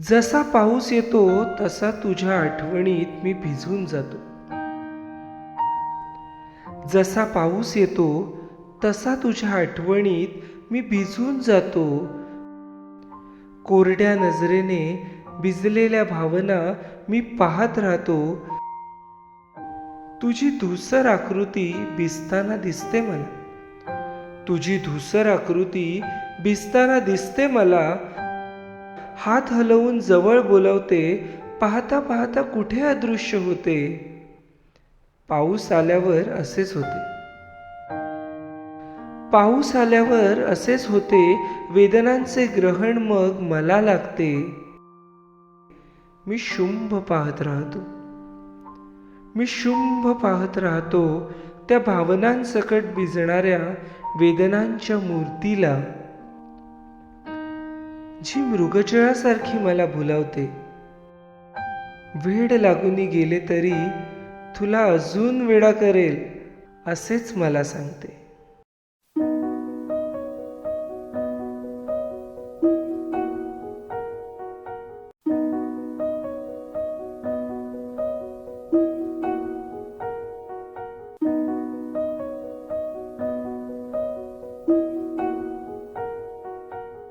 जसा पाऊस येतो तसा तुझ्या आठवणीत मी भिजून जातो. जसा पाऊस येतो तसा तुझ्या आठवणीत मी भिजून जातो. कोरड्या नजरेने भिजलेल्या भावना मी पाहत राहतो. तुझी धुसर आकृती भिजताना दिसते मला. तुझी धुसर आकृती भिजताना दिसते मला. हात हलवून जवळ बोलवते पाहता पाहता कुठे अदृश्य होते? पाऊस आल्यावर असेच होते. पाऊस आल्यावर असेच होते वेदनांचे ग्रहण मग मला लागते. मी शुंभ पाहत राहतो. मी शुंभ पाहत राहतो त्या भावनांसकट भिजणाऱ्या वेदनांच्या मूर्तीला. जी मृगजळासारखी मला भुलावते वेड लागून गेले तरी तुला अजून वेडा करेल असेच मला सांगते.